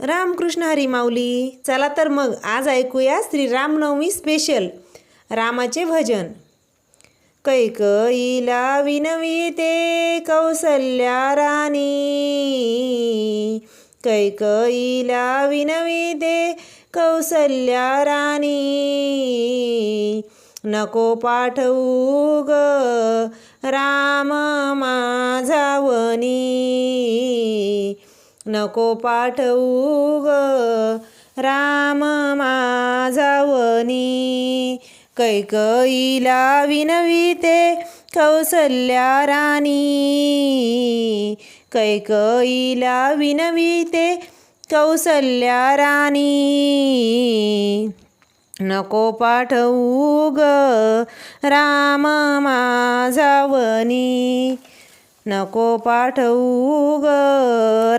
रामकृष्ण हरी माऊली. चला तर मग आज ऐकूया श्री रामनवमी स्पेशल रामाचे भजन. कैकईला विनविते कौसल्या राणी. कैकईला विनविते कौसल्या राणी. नको पाठवू ग राम माझावनी नको पाठवू ग. राम माझावनी. कैकईला विनविते कौसल्या राणी. कैकईला विनविते कौसल्या राणी. नको पाठवू ग. राम माझावनी. नको पाठवू ग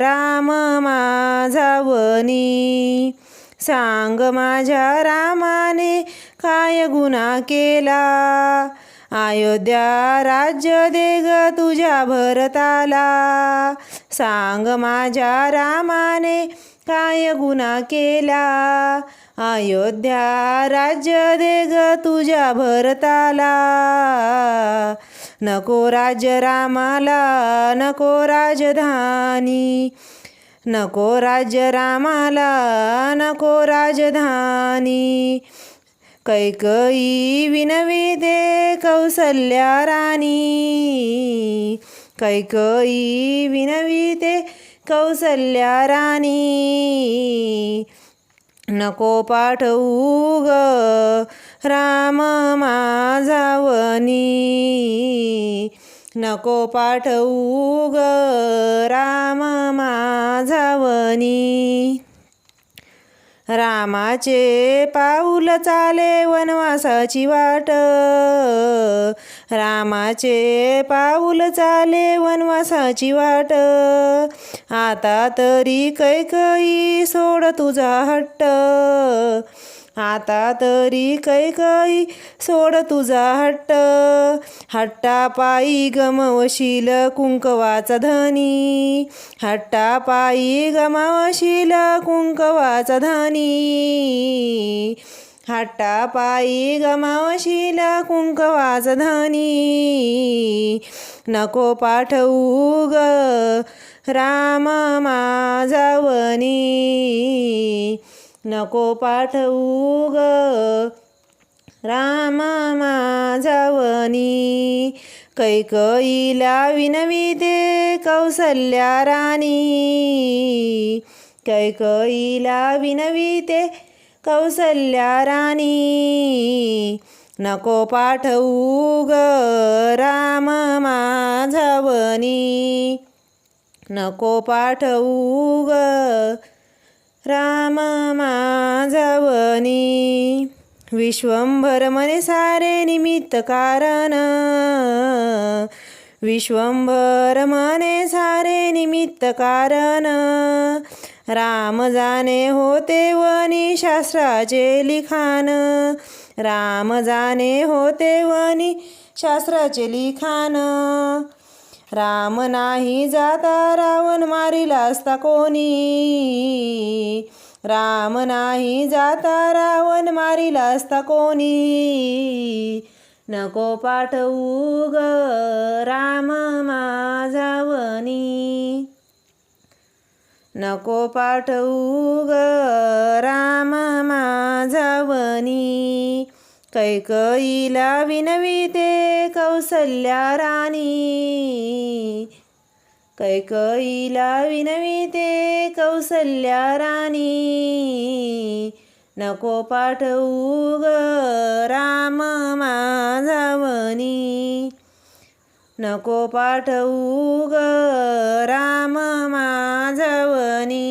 राम माझावनी सांग माझ्या रामाने काय गुन्हा केला? अयोध्या राज्य दे ग तुझ्या भरताला. सांग माझ्या रामाने काय गुन्हा केला? अयोध्या राज्य दे ग तुझ्या भरताला. नको राज्य रामाला नको राजधानी. नको राज्य रामाला नको राजधानी. कैकई दे कौसल्या राणी. कैकई विनविते कौसल्या राणी नको पाठवू ग राम माझावनी. नको पाठवू ग राम माझावनी. रामाचे पाऊल चाले वनवासाची वाट रामाचे पाऊल चाले वनवासाची वाट. आता तरी कैकई सोड तुझा हट्ट. आता तरी कैकई सोड तुझा हट्ट. हट्टा पायी गमवशील कुंकवाचा धनी. हट्टा पायी गमावशील कुंकवाचा धनी. हट्टा पायी गमावशीला कुंकवाचा धनी नको पाठवू ग राम माझावनी. नको पाठवू ग राम माझावनी. कैकईला विनविते कौसल्या राणी. कैकईला विनविते कौसल्या राणी नको पाठवू ग राम माझवनी. नको पाठवू ग राम माझवनी. विश्वंभर मने सारे निमित्त कारण विश्वंभर मने सारे निमित्त कारण राम जाणे होते वनी शास्त्राचे लिखाण. राम जाणे होते वनी शास्त्राचे लिखाण. राम नाही जाता रावण मारिला असता कोणी. राम नाही जाता रावण मारिला असता कोणी. नको पाठवू ग राम माझावनी नको पाठवू ग राम माझावनी. कैकईला विनविते कौसल्या राणी. कैकईला विनविते कौसल्या राणी. नको पाठवू ग राम माझावनी. नको पाठवू ग राम माझवनी